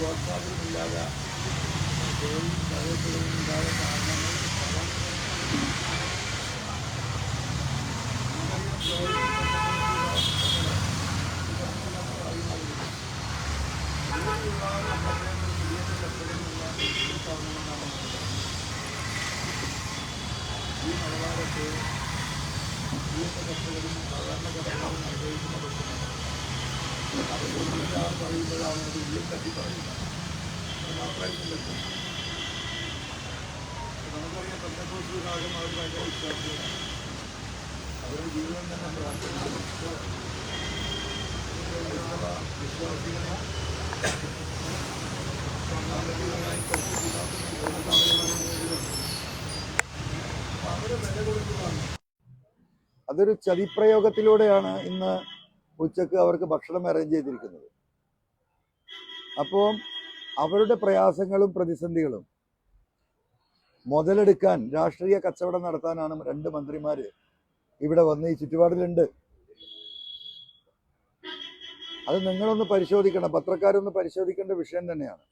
ഒരു പ്രോത്സാഹനമില്ലാതെ തൊഴിൽ പ്രവേശനമുണ്ടായ കാരണങ്ങൾ ഈ നിലവാരത്തെ ഈ കർഷകരും സാധാരണ പറയുമ്പോഴാണ് അത് ഉള്ളിൽ തട്ടി അവരുടെ ജീവിതം തന്നെ അതൊരു ചതിപ്രയോഗത്തിലൂടെയാണ് ഇന്ന് ഉച്ചയ്ക്ക് അവർക്ക് ഭക്ഷണം അറേഞ്ച് ചെയ്തിരിക്കുന്നത്. അപ്പോൾ അവരുടെ പ്രയാസങ്ങളും പ്രതിസന്ധികളും മുതലെടുക്കാൻ രാഷ്ട്രീയ കച്ചവടം നടത്താനാണ് രണ്ട് മന്ത്രിമാർ ഇവിടെ വന്ന് ഈ ചുറ്റുപാടിലുണ്ട്. അത് നിങ്ങളൊന്ന് പരിശോധിക്കണം. പത്രക്കാരൊന്ന് പരിശോധിക്കേണ്ട വിഷയം തന്നെയാണ്.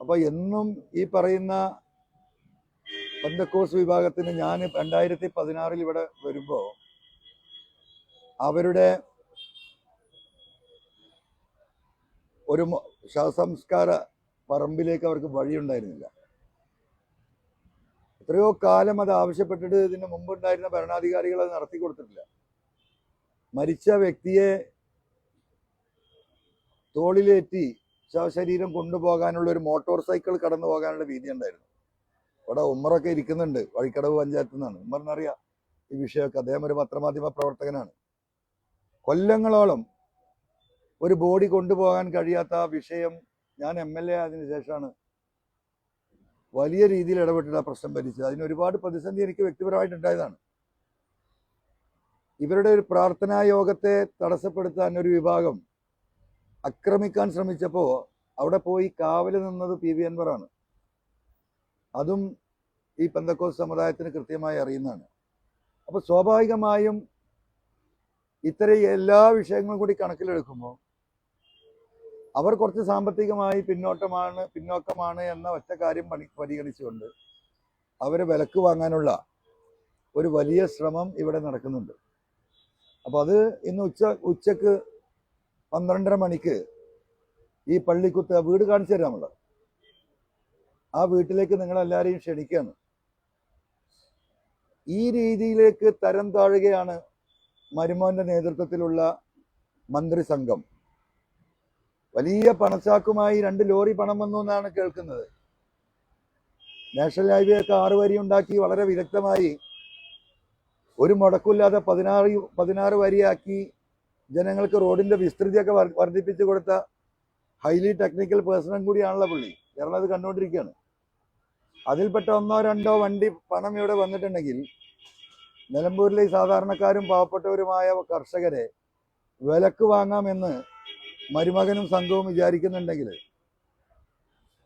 അപ്പോൾ എന്നും ഈ പറയുന്ന പന്തക്കോസ് വിഭാഗത്തിന് ഞാൻ രണ്ടായിരത്തി പതിനാറിൽ ഇവിടെ വരുമ്പോൾ അവരുടെ ഒരു ശവസംസ്കാര പറമ്പിലേക്ക് അവർക്ക് വഴിയുണ്ടായിരുന്നില്ല. എത്രയോ കാലം അത് ആവശ്യപ്പെട്ടിട്ട് ഇതിന് മുമ്പുണ്ടായിരുന്ന ഭരണാധികാരികൾ അത് നടത്തി കൊടുത്തിട്ടില്ല. മരിച്ച വ്യക്തിയെ തോളിലേറ്റി ശവശരീരം കൊണ്ടുപോകാനുള്ള ഒരു മോട്ടോർ സൈക്കിൾ കടന്നു പോകാനുള്ള വീതി ഉണ്ടായിരുന്നു. ഇവിടെ ഉമ്മറൊക്കെ ഇരിക്കുന്നുണ്ട് വഴിക്കടവ് പഞ്ചായത്തിൽ നിന്നാണ്. ഉമ്മറിനറിയാം ഈ വിഷയമൊക്കെ. അദ്ദേഹം ഒരു പത്രമാധ്യമ പ്രവർത്തകനാണ്. കൊല്ലങ്ങളോളം ഒരു ബോഡി കൊണ്ടുപോകാൻ കഴിയാത്ത വിഷയം ഞാൻ എം എൽ എ ആയതിനു ശേഷമാണ് വലിയ രീതിയിൽ ഇടപെട്ടിട്ട് ആ പ്രശ്നം ഭരിച്ചത്. അതിന് ഒരുപാട് പ്രതിസന്ധി എനിക്ക് വ്യക്തിപരമായിട്ടുണ്ടായതാണ്. ഇവരുടെ ഒരു പ്രാർത്ഥനാ യോഗത്തെ തടസ്സപ്പെടുത്താൻ ഒരു വിഭാഗം ആക്രമിക്കാൻ ശ്രമിച്ചപ്പോൾ അവിടെ പോയി കാവൽ നിന്നത് പി വി അൻവറാണ് അതും ഈ പെന്തക്കോസ് സമുദായത്തിന് കൃത്യമായി അറിയുന്നതാണ്. അപ്പോൾ സ്വാഭാവികമായും ഇത്തരം എല്ലാ വിഷയങ്ങളും കൂടി കണക്കിലെടുക്കുമ്പോൾ അവർ കുറച്ച് സാമ്പത്തികമായി പിന്നോട്ടമാണ് പിന്നോക്കമാണ് എന്ന ഒറ്റ കാര്യം പണി പരിഗണിച്ചുകൊണ്ട് അവരെ വിലക്ക് വാങ്ങാനുള്ള ഒരു വലിയ ശ്രമം ഇവിടെ നടക്കുന്നുണ്ട്. അപ്പോൾ അത് ഇന്ന് ഉച്ച ഉച്ചയ്ക്ക് പന്ത്രണ്ടര മണിക്ക് ഈ പള്ളിക്കുത്ത് വീട് കാണിച്ചു തരാം നമ്മൾ ആ വീട്ടിലേക്ക് നിങ്ങളെല്ലാവരെയും ക്ഷണിക്കുകയാണ് ഈ രീതിയിലേക്ക് തരം താഴുകയാണ് മരുമോന്റെ നേതൃത്വത്തിലുള്ള മന്ത്രിസംഘം. വലിയ പണച്ചാക്കുമായി രണ്ട് ലോറി പണം വന്നു എന്നാണ് കേൾക്കുന്നത്. നാഷണൽ ഹൈവേ ഒക്കെ ആറ് വരി ഉണ്ടാക്കി വളരെ വിദഗ്ധമായി ഒരു മുടക്കില്ലാതെ പതിനാറ് പതിനാറ് വരിയാക്കി ജനങ്ങൾക്ക് റോഡിന്റെ വിസ്തൃതിയൊക്കെ വർ- വർദ്ധിപ്പിച്ചു കൊടുത്ത ഹൈലി ടെക്നിക്കൽ പേഴ്സണും കൂടിയാണല്ലോ പുള്ളി. കേരളം അത് കണ്ടുകൊണ്ടിരിക്കുകയാണ്. അതിൽപ്പെട്ട ഒന്നോ രണ്ടോ വണ്ടി പണം ഇവിടെ വന്നിട്ടുണ്ടെങ്കിൽ നിലമ്പൂരിലെ സാധാരണക്കാരും പാവപ്പെട്ടവരുമായ കർഷകരെ വിലക്ക് വാങ്ങാമെന്ന് മരുമകനും സംഘവും വിചാരിക്കുന്നുണ്ടെങ്കിൽ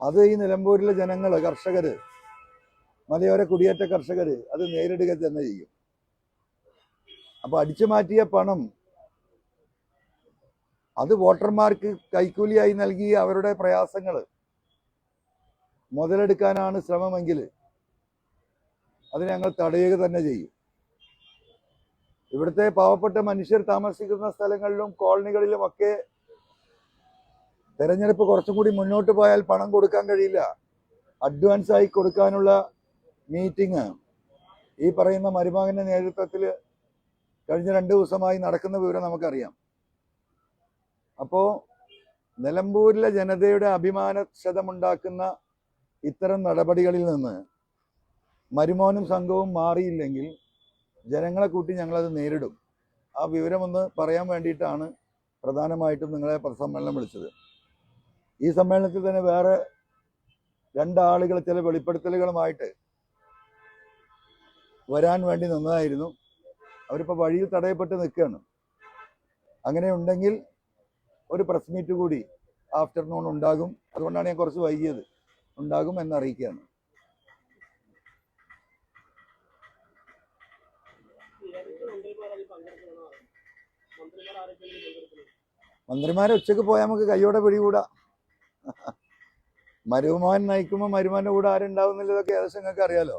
അത് ഈ നിലമ്പൂരിലെ ജനങ്ങൾ കർഷകർ മലയോര കുടിയേറ്റ കർഷകർ അത് നേരിടുക തന്നെ ചെയ്യും. അപ്പോൾ അടിച്ചു മാറ്റിയ പണം അത് വോട്ടർമാർക്ക് കൈക്കൂലിയായി നൽകി അവരുടെ പ്രയാസങ്ങൾ മുതലെടുക്കാനാണ് ശ്രമമെങ്കിൽ അത് ഞങ്ങൾ തടയുക തന്നെ ചെയ്യും. ഇവിടുത്തെ പാവപ്പെട്ട മനുഷ്യർ താമസിക്കുന്ന സ്ഥലങ്ങളിലും കോളനികളിലും ഒക്കെ തെരഞ്ഞെടുപ്പ് കുറച്ചും കൂടി മുന്നോട്ട് പോയാൽ പണം കൊടുക്കാൻ കഴിയില്ല. അഡ്വാൻസ് ആയി കൊടുക്കാനുള്ള മീറ്റിംഗ് ഈ പറയുന്ന മരുമകന്റെ നേതൃത്വത്തിൽ കഴിഞ്ഞ രണ്ട് ദിവസമായി നടക്കുന്ന വിവരം നമുക്കറിയാം. അപ്പോൾ നിലമ്പൂരിലെ ജനതയുടെ അഭിമാനക്ഷതമുണ്ടാക്കുന്ന ഇത്തരം നടപടികളിൽ നിന്ന് മരുമോനും സംഘവും മാറിയില്ലെങ്കിൽ ജനങ്ങളെ കൂട്ടി ഞങ്ങളത് നേരിടും. ആ വിവരമൊന്ന് പറയാൻ വേണ്ടിയിട്ടാണ് പ്രധാനമായിട്ടും നിങ്ങളെ പ്രസമ്മേളനം വിളിച്ചത്. ഈ സമ്മേളനത്തിൽ തന്നെ വേറെ രണ്ടാളുകൾ ചില വെളിപ്പെടുത്തലുകളുമായിട്ട് വരാൻ വേണ്ടി നിന്നതായിരുന്നു. അവരിപ്പോൾ വഴിയിൽ തടയപ്പെട്ട് നിൽക്കുകയാണ്. അങ്ങനെ ഉണ്ടെങ്കിൽ ഒരു പ്രസ് മീറ്റ് കൂടി ആഫ്റ്റർനൂൺ ഉണ്ടാകും. അതുകൊണ്ടാണ് ഞാൻ കുറച്ച് വൈകിയത്. ഉണ്ടാകും എന്നറിയിക്കുകയാണ്. മന്ത്രിമാരെ ഉച്ചയ്ക്ക് പോയാൽ നമുക്ക് കയ്യോടെ പിടികൂടാ. മരുമോൻ നയിക്കുമ്പോൾ മരുമോന്റെ കൂടെ ആരുണ്ടാവുന്നില്ലതൊക്കെ ഏകദേശം നിങ്ങൾക്ക് അറിയാലോ?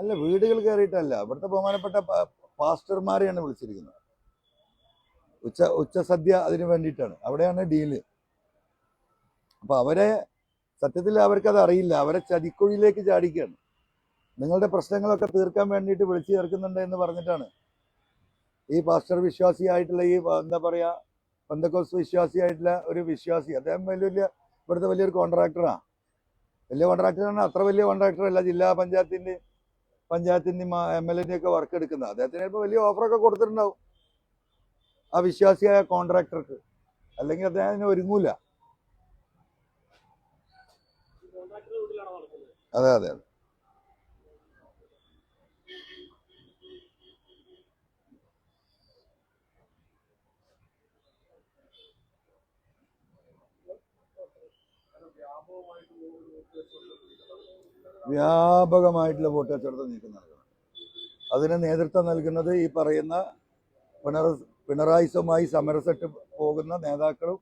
അല്ല വീടുകൾ കയറിയിട്ടല്ല. ഇവിടുത്തെ ബഹുമാനപ്പെട്ട പാസ്റ്റർമാരെയാണ് വിളിച്ചിരിക്കുന്നത്. ഉച്ച ഉച്ച സദ്യ അതിന് വേണ്ടിയിട്ടാണ്. അവിടെയാണ് ഡീൽ അപ്പൊ അവരെ സത്യത്തിൽ അവർക്കത് അറിയില്ല. അവരെ ചതിക്കുഴിയിലേക്ക് ചാടിക്കുകയാണ്. നിങ്ങളുടെ പ്രശ്നങ്ങളൊക്കെ തീർക്കാൻ വേണ്ടിയിട്ട് വിളിച്ചു ചേർക്കുന്നുണ്ട് എന്ന് പറഞ്ഞിട്ടാണ് ഈ പാസ്റ്റർ വിശ്വാസിയായിട്ടുള്ള ഈ എന്താ പറയാ പന്തക്കോസ് വിശ്വാസിയായിട്ടുള്ള ഒരു വിശ്വാസി. അദ്ദേഹം വലിയ ഇവിടുത്തെ വലിയൊരു കോൺട്രാക്ടറാണ് വലിയ കോൺട്രാക്ടറാണ് അത്ര വലിയ കോൺട്രാക്ടർ അല്ല. ജില്ലാ പഞ്ചായത്തിന്റെ പഞ്ചായത്തിന്റെ എം എൽ എന്റെ ഒക്കെ വർക്ക് എടുക്കുന്നത്. അദ്ദേഹത്തിന് ഇപ്പോൾ വലിയ ഓഫറൊക്കെ കൊടുത്തിട്ടുണ്ടാവും. ആ വിശ്വാസിയായ കോൺട്രാക്ടർക്ക് അല്ലെങ്കിൽ അദ്ദേഹം അതിന് ഒരുങ്ങൂല. അതെ അതെ അതെ വ്യാപകമായിട്ടുള്ള വോട്ട് നീക്കം നടക്കണം. അതിന് നേതൃത്വം നൽകുന്നത് ഈ പറയുന്ന പിണറ പിണറായിസുമായി സമരസെട്ട് പോകുന്ന നേതാക്കളും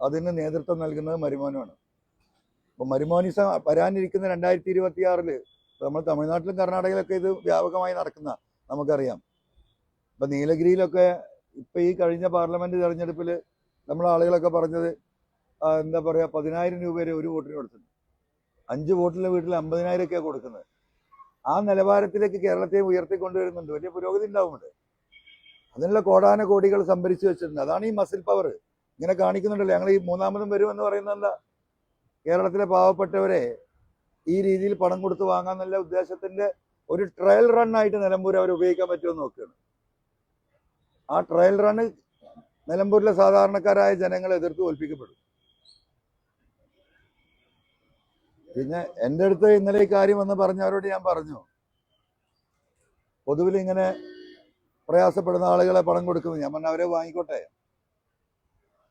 അതിന് നേതൃത്വം നൽകുന്നത് മരുമോനുമാണ്. അപ്പോൾ മരുമോനിസ വരാനിരിക്കുന്ന രണ്ടായിരത്തി ഇരുപത്തി ആറിൽ നമ്മൾ തമിഴ്നാട്ടിലും കർണാടകയിലൊക്കെ ഇത് വ്യാപകമായി നടക്കുന്ന നമുക്കറിയാം. ഇപ്പം നീലഗിരിയിലൊക്കെ ഇപ്പം ഈ കഴിഞ്ഞ പാർലമെന്റ് തെരഞ്ഞെടുപ്പിൽ നമ്മളെ ആളുകളൊക്കെ പറഞ്ഞത് എന്താ പറയുക പതിനായിരം രൂപ വരെ ഒരു വോട്ടിന് കൊടുത്തിട്ടുണ്ട്. അഞ്ച് വോട്ടിലെ വീട്ടിൽ അമ്പതിനായിരം ഒക്കെയാണ് കൊടുക്കുന്നത്. ആ നിലവാരത്തിലേക്ക് കേരളത്തെ ഉയർത്തിക്കൊണ്ടുവരുന്നുണ്ട്. വലിയ പുരോഗതി ഉണ്ടാവുന്നുണ്ട്. അതിനുള്ള കോടാന കോടികൾ സംഭരിച്ചു വെച്ചിട്ടുണ്ട്. അതാണ് ഈ മസിൽ പവർ. ഇങ്ങനെ കാണിക്കുന്നുണ്ടല്ലോ. ഞങ്ങൾ ഈ മൂന്നാമതും വരുമെന്ന് പറയുന്നത് എന്താ? കേരളത്തിലെ പാവപ്പെട്ടവരെ ഈ രീതിയിൽ പണം കൊടുത്ത് വാങ്ങാന്നുള്ള ഉദ്ദേശത്തിന്റെ ഒരു ട്രയൽ റൺ ആയിട്ട് നിലമ്പൂർ അവർ ഉപയോഗിക്കാൻ പറ്റുമെന്ന് നോക്കുകയാണ്. ആ ട്രയൽ റണ് നിലമ്പൂരിലെ സാധാരണക്കാരായ ജനങ്ങളെ എതിർത്ത് തോൽപ്പിക്കപ്പെടും. പിന്നെ എന്റെ അടുത്ത് ഇന്നലെ കാര്യം വന്ന് പറഞ്ഞവരോട് ഞാൻ പറഞ്ഞു. പൊതുവിൽ ഇങ്ങനെ പ്രയാസപ്പെടുന്ന ആളുകളെ പണം കൊടുക്കുന്നു. ഞാൻ പറഞ്ഞ അവരെ വാങ്ങിക്കോട്ടെ.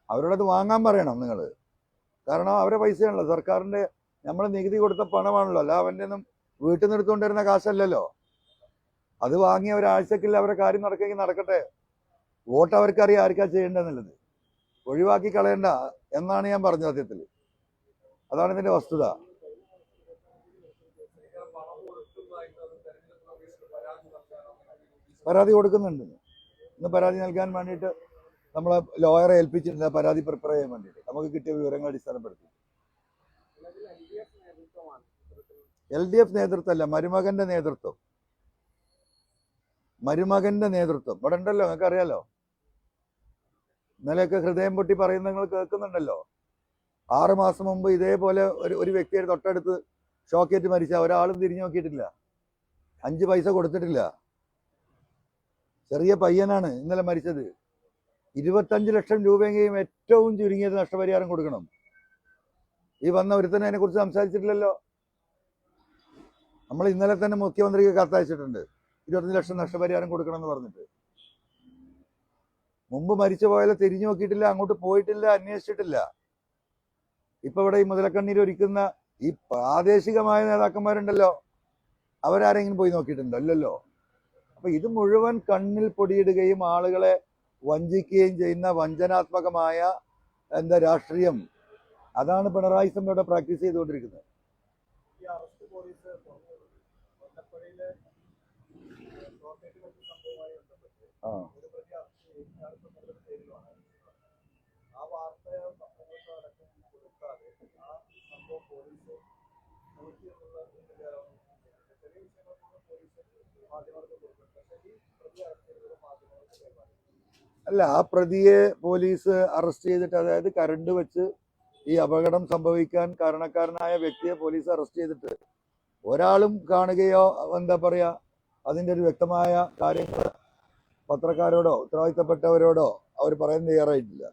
അവരോടത് വാങ്ങാൻ പറയണം നിങ്ങൾ. കാരണം അവരെ പൈസയാണല്ലോ. സർക്കാരിന്റെ നമ്മൾ നികുതി കൊടുത്ത പണമാണല്ലോ. അല്ല അവന്റെ ഒന്നും വീട്ടിൽ നിന്ന് എടുത്തുകൊണ്ടിരുന്ന കാശല്ലല്ലോ. അത് വാങ്ങി ഒരാഴ്ചക്കില്ല അവരെ കാര്യം നടക്കുമെങ്കിൽ നടക്കട്ടെ. വോട്ട് അവർക്കറിയാം ആർക്കാ ചെയ്യേണ്ടതെന്നുള്ളത്. ഒഴിവാക്കി കളയണ്ട എന്നാണ് ഞാൻ പറഞ്ഞ സത്യത്തിൽ അതാണ് ഇതിന്റെ വസ്തുത. പരാതി കൊടുക്കുന്നുണ്ട്. ഇന്ന് പരാതി നൽകാൻ വേണ്ടിയിട്ട് നമ്മളെ ലോയറെ ഏൽപ്പിച്ചിട്ടുണ്ട് പരാതി പ്രിപ്പയർ ചെയ്യാൻ വേണ്ടിയിട്ട്. നമുക്ക് കിട്ടിയ വിവരങ്ങൾ അടിസ്ഥാനപ്പെടുത്തി. എൽ ഡി എഫ് നേതൃത്വമല്ല മരുമകന്റെ നേതൃത്വം. മരുമകന്റെ നേതൃത്വം. ഇവിടെ ഉണ്ടല്ലോ നിങ്ങൾക്ക് അറിയാലോ? ഇന്നലെയൊക്കെ ഹൃദയം പൊട്ടി പറയുന്നത് നിങ്ങൾ കേൾക്കുന്നുണ്ടല്ലോ. ആറുമാസം മുമ്പ് ഇതേപോലെ ഒരു ഒരു വ്യക്തിയുടെ തൊട്ടടുത്ത് ഷോക്കേറ്റ് മരിച്ച ഒരാളും തിരിഞ്ഞു നോക്കിയിട്ടില്ല. അഞ്ച് പൈസ കൊടുത്തിട്ടില്ല. ചെറിയ പയ്യനാണ് ഇന്നലെ മരിച്ചത്. ഇരുപത്തഞ്ച് ലക്ഷം രൂപയെങ്കിലും ഏറ്റവും ചുരുങ്ങിയത് നഷ്ടപരിഹാരം കൊടുക്കണം. ഈ വന്ന ഒരുത്തനെ അതിനെ കുറിച്ച് സംസാരിച്ചിട്ടില്ലല്ലോ? നമ്മൾ ഇന്നലെ തന്നെ മുഖ്യമന്ത്രിക്ക് കത്തയച്ചിട്ടുണ്ട്. ഇരുപത്തഞ്ച് ലക്ഷം നഷ്ടപരിഹാരം കൊടുക്കണം എന്ന് പറഞ്ഞിട്ട്. മുമ്പ് മരിച്ചു പോയാലും തിരിഞ്ഞു നോക്കിയിട്ടില്ല അങ്ങോട്ട് പോയിട്ടില്ല അന്വേഷിച്ചിട്ടില്ല. ഇപ്പൊ ഇവിടെ ഈ മുതലക്കണ്ണീർ ഒരുക്കുന്ന ഈ പ്രാദേശികമായ നേതാക്കന്മാരുണ്ടല്ലോ അവരാരെങ്കിലും പോയി നോക്കിയിട്ടുണ്ടോ? ഇല്ലല്ലോ. അപ്പൊ ഇത് മുഴുവൻ കണ്ണിൽ പൊടിയിടുകയും ആളുകളെ വഞ്ചിക്കുകയും ചെയ്യുന്ന വഞ്ചനാത്മകമായ എന്താ രാഷ്ട്രീയം. അതാണ് പിണറായി സമയം ഇവിടെ പ്രാക്ടീസ് ചെയ്തുകൊണ്ടിരിക്കുന്നത്. ആ. അല്ല ആ പ്രതിയെ പോലീസ് അറസ്റ്റ് ചെയ്തിട്ട് അതായത് കരണ്ട് വെച്ച് ഈ അപകടം സംഭവിക്കാൻ കാരണക്കാരനായ വ്യക്തിയെ പോലീസ് അറസ്റ്റ് ചെയ്തിട്ട് ഒരാളും കാണുകയോ എന്താ പറയുക അതിന്റെ ഒരു വ്യക്തമായ കാര്യങ്ങൾ പത്രക്കാരോടോ ഉത്തരവാദിത്തപ്പെട്ടവരോടോ അവർ പറയാൻ തയ്യാറായിട്ടില്ല.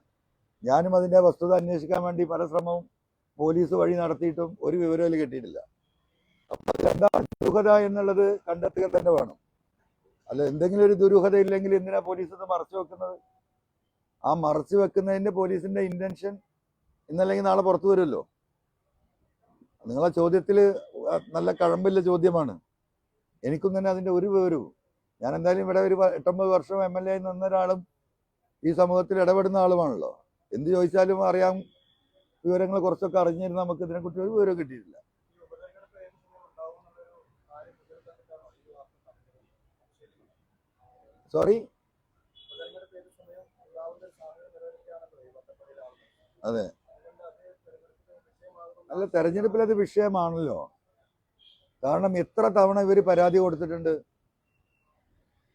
ഞാനും അതിന്റെ വസ്തുത അന്വേഷിക്കാൻ വേണ്ടി പല ശ്രമവും പോലീസ് വഴി നടത്തിയിട്ടും ഒരു വിവരവും കിട്ടിയിട്ടില്ല. അപ്പൊ അതിലെന്താണ് ദുരൂഹത എന്നുള്ളത് കണ്ടെത്തുക തന്നെ വേണം. അല്ല എന്തെങ്കിലും ഒരു ദുരൂഹത ഇല്ലെങ്കിൽ എന്തിനാ പോലീസ് ഇത് മറച്ചു വെക്കുന്നത്? ആ മറച്ചു വെക്കുന്നതിന്റെ പോലീസിന്റെ ഇന്റൻഷൻ ഇന്നല്ലെങ്കിൽ നാളെ പുറത്തു വരുമല്ലോ? നിങ്ങളെ ചോദ്യത്തിൽ നല്ല കഴമ്പില്ല ചോദ്യമാണ്. എനിക്കും തന്നെ അതിന്റെ ഒരു വിവരവും ഞാൻ എന്തായാലും ഇവിടെ ഒരു എട്ടൊമ്പത് വർഷം എം എൽ എ നിന്ന ഒരാളും ഈ സമൂഹത്തിൽ ഇടപെടുന്ന ആളുമാണല്ലോ. എന്ത് ചോദിച്ചാലും അറിയാം വിവരങ്ങൾ കുറച്ചൊക്കെ അറിഞ്ഞിരുന്ന നമുക്ക് ഇതിനെക്കുറിച്ച് ഒരു വിവരം കിട്ടിയിട്ടില്ല. സോറി. അതെ. അല്ല തെരഞ്ഞെടുപ്പിൽ അത് വിഷയമാണല്ലോ. കാരണം എത്ര തവണ ഇവർ പരാതി കൊടുത്തിട്ടുണ്ട്?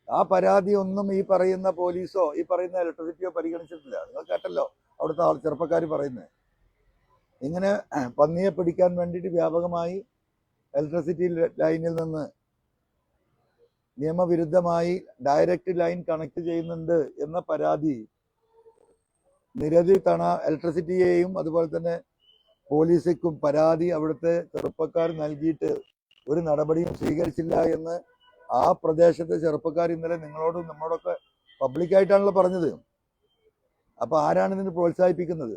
ആ പരാതി ഒന്നും ഈ പറയുന്ന പോലീസോ ഈ പറയുന്ന ഇലക്ട്രിസിറ്റിയോ പരിഗണിച്ചിട്ടില്ല. നിങ്ങൾ കേട്ടല്ലോ അവിടുത്തെ ആൾ ചെറുപ്പക്കാർ പറയുന്നത് ഇങ്ങനെ പന്നിയെ പിടിക്കാൻ വേണ്ടിയിട്ട് വ്യാപകമായി ഇലക്ട്രിസിറ്റി ലൈനിൽ നിന്ന് നിയമവിരുദ്ധമായി ഡയറക്റ്റ് ലൈൻ കണക്ട് ചെയ്യുന്നുണ്ട് എന്ന പരാതി. നിരവധി തവണ ഇലക്ട്രിസിറ്റിയെയും അതുപോലെ തന്നെ പോലീസിക്കും പരാതി അവിടുത്തെ ചെറുപ്പക്കാർ നൽകിയിട്ട് ഒരു നടപടിയും സ്വീകരിച്ചില്ല എന്ന് ആ പ്രദേശത്തെ ചെറുപ്പക്കാർ ഇന്നലെ നിങ്ങളോടും നമ്മളോടൊക്കെ പബ്ലിക്കായിട്ടാണല്ലോ പറഞ്ഞത്. അപ്പോൾ ആരാണ് ഇതിന് പ്രോത്സാഹിപ്പിക്കുന്നത്?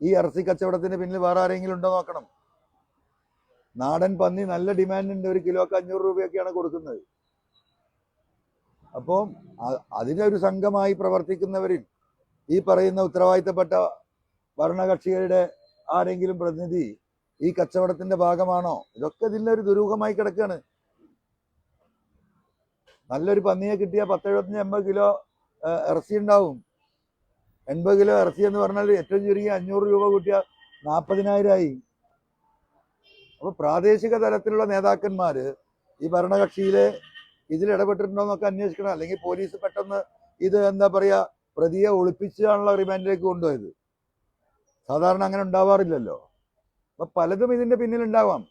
ഈ ഇറച്ചി കച്ചവടത്തിന് പിന്നിൽ വേറെ ആരെങ്കിലും ഉണ്ടോ നോക്കണം. നാടൻ പന്നി നല്ല ഡിമാൻഡ് ഉണ്ട്. ഒരു കിലോക്ക് അഞ്ഞൂറ് രൂപയൊക്കെയാണ് കൊടുക്കുന്നത്. അപ്പോൾ അതിനെ ഒരു സംഘമായി പ്രവർത്തിക്കുന്നവരിൽ ഈ പറയുന്ന ഉത്തരവാദിത്തപ്പെട്ട ഭരണകക്ഷികളുടെ ആരെങ്കിലും പ്രതിനിധി ഈ കച്ചവടത്തിന്റെ ഭാഗമാണോ? ഇതൊക്കെ ഇതിന്റെ ഒരു ദുരൂഹമായി കിടക്കുകയാണ് നല്ലൊരു പന്നിയെ കിട്ടിയ പത്ത് എഴുപത്തഞ്ച് എൺപത് കിലോ ഇറച്ചി ഉണ്ടാവും. എൺപത് കിലോ ഇറച്ചി എന്ന് പറഞ്ഞാൽ ഏറ്റവും ചുരുങ്ങി അഞ്ഞൂറ് രൂപ കൂട്ടിയ നാൽപ്പതിനായിരമായി അപ്പൊ പ്രാദേശിക തലത്തിലുള്ള നേതാക്കന്മാര് ഈ ഭരണകക്ഷിയിലെ ഇതിൽ ഇടപെട്ടിട്ടുണ്ടോ എന്നൊക്കെ അന്വേഷിക്കണം. അല്ലെങ്കിൽ പോലീസ് പെട്ടെന്ന് ഇത് എന്താ പറയാ പ്രതിയെ ഒളിപ്പിച്ചാണല്ലോ റിമാൻഡിലേക്ക് കൊണ്ടുപോയത്. സാധാരണ അങ്ങനെ ഉണ്ടാവാറില്ലല്ലോ. അപ്പൊ പലതും ഇതിന്റെ പിന്നിലുണ്ടാവാം.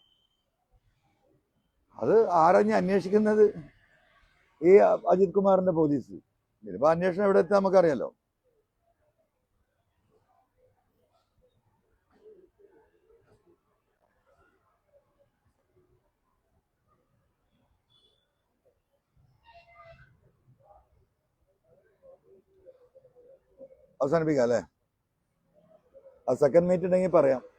അത് ആരഞ്ഞ് അന്വേഷിക്കുന്നത്? ഈ അജിത് കുമാറിന്റെ പോലീസ്. ഇതിപ്പോ അന്വേഷണം എവിടെ എത്താൻ നമുക്കറിയാലോ. അവസാനിപ്പിക്കാം അല്ലേ? ആ സെക്കൻഡ് മീറ്റ് ഉണ്ടെങ്കിൽ പറയാം.